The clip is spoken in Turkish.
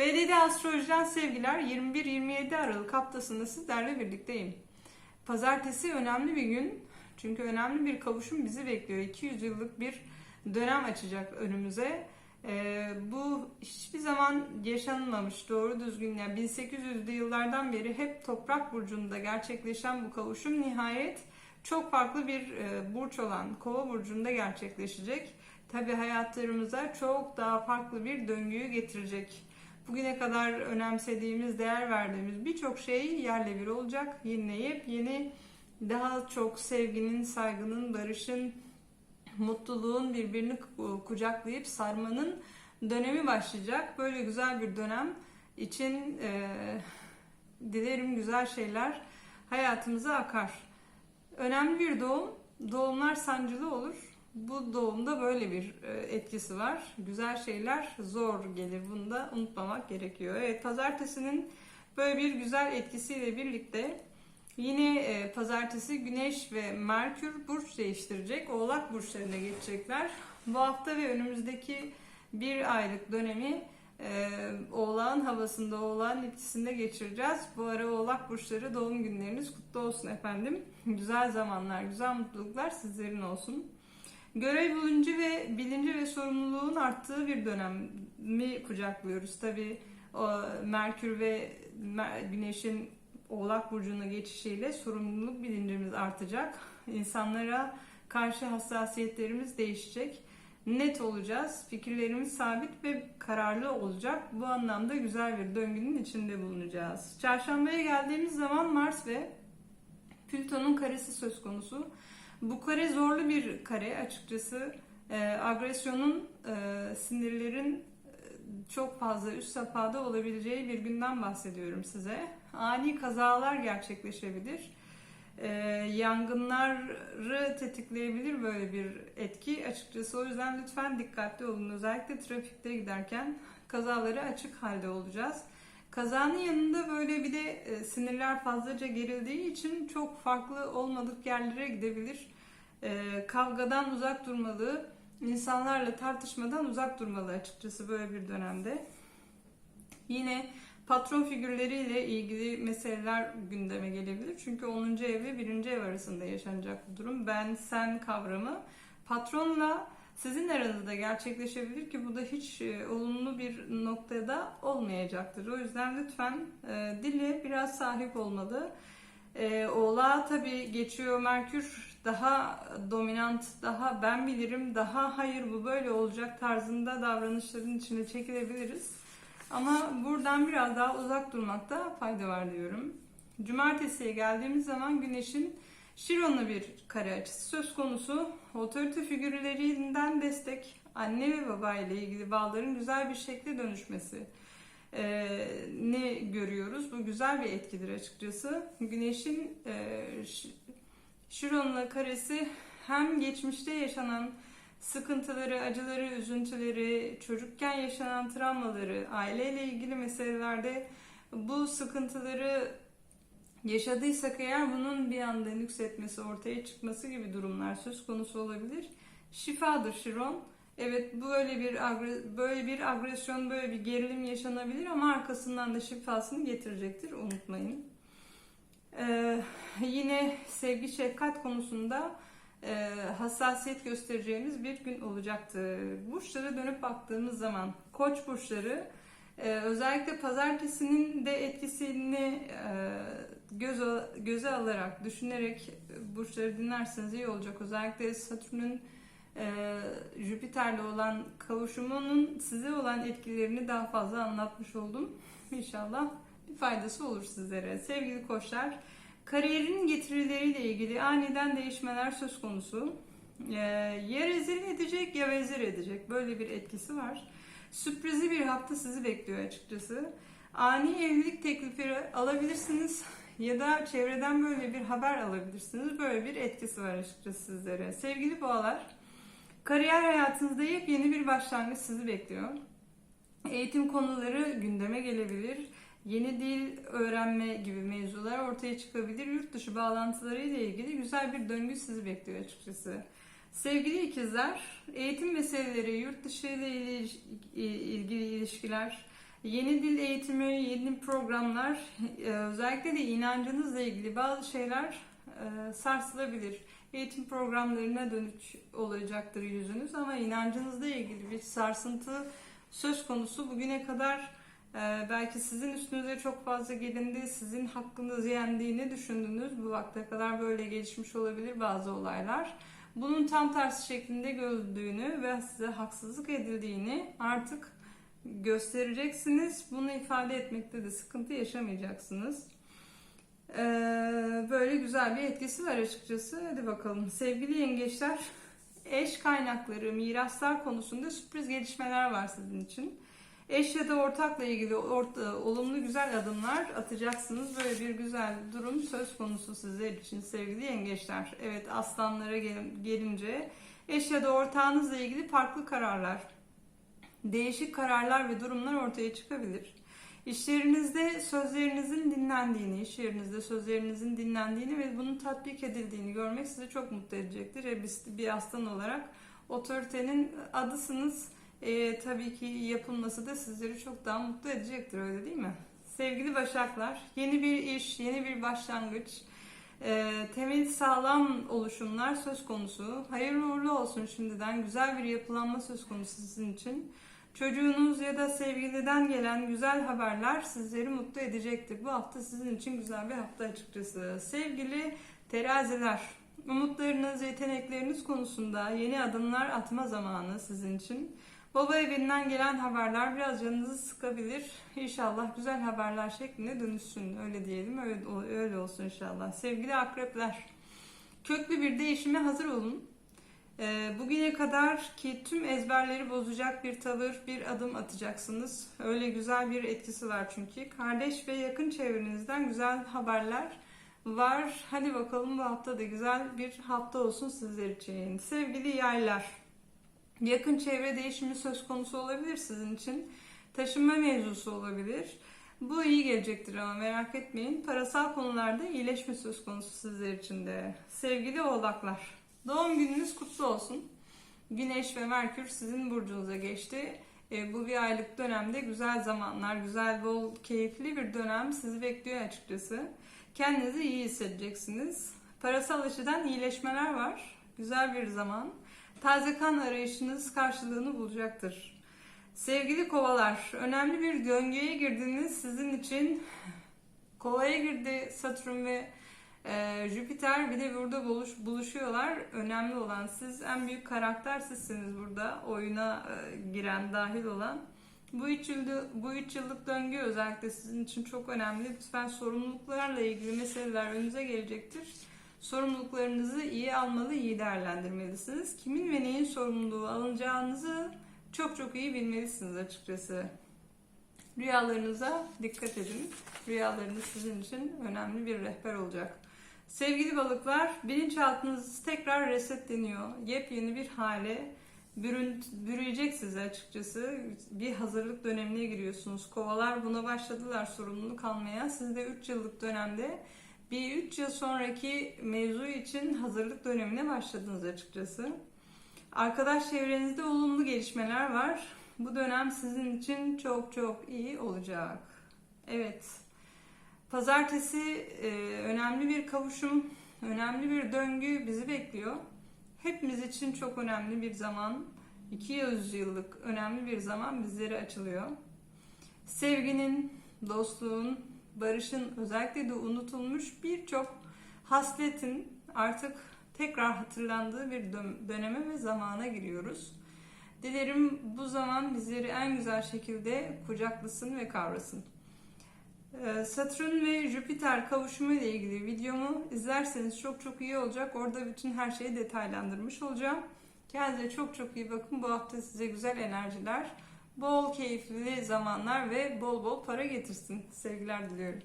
BDD Astroloji'den sevgiler 21-27 Aralık haftasında sizlerle birlikteyim. Pazartesi önemli bir gün. Çünkü önemli bir kavuşum bizi bekliyor. 200 yıllık bir dönem açacak önümüze. Ee, bu hiçbir zaman yaşanmamış doğru düzgün yani 1800'lü yıllardan beri hep toprak burcunda gerçekleşen bu kavuşum nihayet çok farklı bir e, burç olan kova burcunda gerçekleşecek. Tabi hayatlarımıza çok daha farklı bir döngüyü getirecek. Bugüne kadar önemsediğimiz, değer verdiğimiz birçok şey yerle bir olacak. Yenileyip yeni daha çok sevginin, saygının, barışın, mutluluğun birbirini kucaklayıp sarmanın dönemi başlayacak. Böyle güzel bir dönem için e, dilerim güzel şeyler hayatımıza akar. Önemli bir doğum. Doğumlar sancılı olur. Bu doğumda böyle bir e, etkisi var. Güzel şeyler zor gelir. Bunu da unutmamak gerekiyor. Evet pazartesinin böyle bir güzel etkisiyle birlikte yine e, pazartesi Güneş ve Merkür burç değiştirecek. Oğlak burçlarına geçecekler. Bu hafta ve önümüzdeki bir aylık dönemi e, Oğlağın havasında, Oğlağın etkisinde geçireceğiz. Bu ara Oğlak burçları doğum günleriniz kutlu olsun efendim. Güzel zamanlar, güzel mutluluklar sizlerin olsun. Görev bilinci ve bilinci ve sorumluluğun arttığı bir dönemi kucaklıyoruz. Tabi Merkür ve Güneş'in Oğlak Burcu'na geçişiyle sorumluluk bilincimiz artacak. İnsanlara karşı hassasiyetlerimiz değişecek. Net olacağız. Fikirlerimiz sabit ve kararlı olacak. Bu anlamda güzel bir döngünün içinde bulunacağız. Çarşambaya geldiğimiz zaman Mars ve Plüton'un karesi söz konusu. Bu kare zorlu bir kare açıkçası. E, agresyonun, e, sinirlerin e, çok fazla üst safhada olabileceği bir günden bahsediyorum size. Ani kazalar gerçekleşebilir. E, yangınları tetikleyebilir böyle bir etki açıkçası. O yüzden lütfen dikkatli olun. Özellikle trafikte giderken kazaları açık halde olacağız. Kazanın yanında böyle bir de e, sinirler fazlaca gerildiği için çok farklı olmadık yerlere gidebilir. E, kavgadan uzak durmalı, insanlarla tartışmadan uzak durmalı açıkçası böyle bir dönemde. Yine patron figürleriyle ilgili meseleler gündeme gelebilir. Çünkü 10. ev ve 1. ev arasında yaşanacak bu durum. Ben sen kavramı patronla sizin aranızda gerçekleşebilir ki bu da hiç e, olumlu bir noktada olmayacaktır. O yüzden lütfen e, dile biraz sahip olmalı. E, Oğlağa tabii geçiyor Merkür daha dominant, daha ben bilirim, daha hayır bu böyle olacak tarzında davranışların içine çekilebiliriz. Ama buradan biraz daha uzak durmakta fayda var diyorum. Cumartesiye geldiğimiz zaman Güneş'in Şiron'la bir kare açısı söz konusu. Otorite figürlerinden destek, anne ve baba ile ilgili bağların güzel bir şekle dönüşmesi e, ne görüyoruz? Bu güzel bir etkidir açıkçası. Güneşin e, Şiron'la karesi hem geçmişte yaşanan sıkıntıları, acıları, üzüntüleri, çocukken yaşanan travmaları, aileyle ilgili meselelerde bu sıkıntıları yaşadıysak eğer bunun bir anda nüksetmesi, ortaya çıkması gibi durumlar söz konusu olabilir. Şifadır Şiron. Evet böyle bir böyle bir agresyon, böyle bir gerilim yaşanabilir ama arkasından da şifasını getirecektir. Unutmayın. Ee, yine sevgi şefkat konusunda e, hassasiyet göstereceğimiz bir gün olacaktır. Burçlara dönüp baktığımız zaman koç burçları e, özellikle pazartesinin de etkisini e, göz, göze alarak, düşünerek burçları dinlerseniz iyi olacak. Özellikle Satürn'ün e, Jüpiter'le olan kavuşumunun size olan etkilerini daha fazla anlatmış oldum. İnşallah bir faydası olur sizlere. Sevgili koçlar, kariyerin getirileriyle ilgili aniden değişmeler söz konusu. E, ya rezil edecek ya vezir edecek. Böyle bir etkisi var. Sürprizi bir hafta sizi bekliyor açıkçası. Ani evlilik teklifi alabilirsiniz ya da çevreden böyle bir haber alabilirsiniz. Böyle bir etkisi var açıkçası sizlere. Sevgili boğalar, kariyer hayatınızda yepyeni bir başlangıç sizi bekliyor. Eğitim konuları gündeme gelebilir. Yeni dil öğrenme gibi mevzular ortaya çıkabilir. Yurt dışı bağlantıları ile ilgili güzel bir döngü sizi bekliyor açıkçası. Sevgili ikizler, eğitim meseleleri, yurt dışı ile ilgili ilişkiler, Yeni dil eğitimi, yeni programlar, e, özellikle de inancınızla ilgili bazı şeyler e, sarsılabilir. Eğitim programlarına dönük olacaktır yüzünüz ama inancınızla ilgili bir sarsıntı söz konusu. Bugüne kadar e, belki sizin üstünüze çok fazla gelindi, sizin hakkınız yendiğini düşündünüz. Bu vakte kadar böyle gelişmiş olabilir bazı olaylar. Bunun tam tersi şeklinde görüldüğünü ve size haksızlık edildiğini artık göstereceksiniz. Bunu ifade etmekte de sıkıntı yaşamayacaksınız. Ee, böyle güzel bir etkisi var açıkçası. Hadi bakalım. Sevgili yengeçler, eş kaynakları, miraslar konusunda sürpriz gelişmeler var sizin için. Eş ya da ortakla ilgili orta, olumlu güzel adımlar atacaksınız. Böyle bir güzel durum söz konusu sizler için sevgili yengeçler. Evet aslanlara gel- gelince eş ya da ortağınızla ilgili farklı kararlar, değişik kararlar ve durumlar ortaya çıkabilir. İşlerinizde sözlerinizin dinlendiğini, iş yerinizde sözlerinizin dinlendiğini ve bunun tatbik edildiğini görmek sizi çok mutlu edecektir. E, biz bir aslan olarak otoritenin adısınız. E, tabii ki yapılması da sizleri çok daha mutlu edecektir öyle değil mi? Sevgili Başaklar, yeni bir iş, yeni bir başlangıç, e, temel sağlam oluşumlar söz konusu. Hayırlı uğurlu olsun şimdiden. Güzel bir yapılanma söz konusu sizin için. Çocuğunuz ya da sevgiliden gelen güzel haberler sizleri mutlu edecektir. Bu hafta sizin için güzel bir hafta açıkçası. Sevgili teraziler, umutlarınız, yetenekleriniz konusunda yeni adımlar atma zamanı sizin için. Baba evinden gelen haberler biraz canınızı sıkabilir. İnşallah güzel haberler şeklinde dönüşsün. Öyle diyelim. Öyle, öyle olsun inşallah. Sevgili akrepler. Köklü bir değişime hazır olun. Ee, Bugüne kadar ki tüm ezberleri bozacak bir tavır, bir adım atacaksınız. Öyle güzel bir etkisi var çünkü. Kardeş ve yakın çevrenizden güzel haberler var. Hadi bakalım bu hafta da güzel bir hafta olsun sizler için. Sevgili yaylar. Yakın çevre değişimi söz konusu olabilir sizin için. Taşınma mevzusu olabilir. Bu iyi gelecektir ama merak etmeyin. Parasal konularda iyileşme söz konusu sizler için de. Sevgili oğlaklar. Doğum gününüz kutlu olsun. Güneş ve Merkür sizin burcunuza geçti. E, bu bir aylık dönemde güzel zamanlar, güzel, bol, keyifli bir dönem sizi bekliyor açıkçası. Kendinizi iyi hissedeceksiniz. Parasal açıdan iyileşmeler var. Güzel bir zaman. Taze kan arayışınız karşılığını bulacaktır. Sevgili kovalar, önemli bir döngüye girdiniz. Sizin için kovaya girdi Satürn ve e, Jüpiter bir de burada buluş, buluşuyorlar. Önemli olan siz en büyük karakter sizsiniz burada oyuna e, giren, dahil olan. Bu üç, yılda, bu üç yıllık döngü özellikle sizin için çok önemli. Lütfen sorumluluklarla ilgili meseleler önünüze gelecektir. Sorumluluklarınızı iyi almalı, iyi değerlendirmelisiniz. Kimin ve neyin sorumluluğu alınacağınızı çok çok iyi bilmelisiniz açıkçası. Rüyalarınıza dikkat edin. Rüyalarınız sizin için önemli bir rehber olacak. Sevgili balıklar, bilinçaltınız tekrar resetleniyor. Yepyeni bir hale bürün, bürüyecek size açıkçası. Bir hazırlık dönemine giriyorsunuz. Kovalar buna başladılar sorumluluk almaya. Siz de 3 yıllık dönemde bir 3 yıl sonraki mevzu için hazırlık dönemine başladınız açıkçası. Arkadaş çevrenizde olumlu gelişmeler var. Bu dönem sizin için çok çok iyi olacak. Evet. Pazartesi e, önemli bir kavuşum, önemli bir döngü bizi bekliyor. Hepimiz için çok önemli bir zaman. 200 yıllık önemli bir zaman bizlere açılıyor. Sevginin, dostluğun, barışın özellikle de unutulmuş birçok hasletin artık tekrar hatırlandığı bir döneme ve zamana giriyoruz. Dilerim bu zaman bizleri en güzel şekilde kucaklasın ve kavrasın. Ee, Satürn ve Jüpiter kavuşumu ile ilgili videomu izlerseniz çok çok iyi olacak. Orada bütün her şeyi detaylandırmış olacağım. Kendinize çok çok iyi bakın. Bu hafta size güzel enerjiler, bol keyifli zamanlar ve bol bol para getirsin. Sevgiler diliyorum.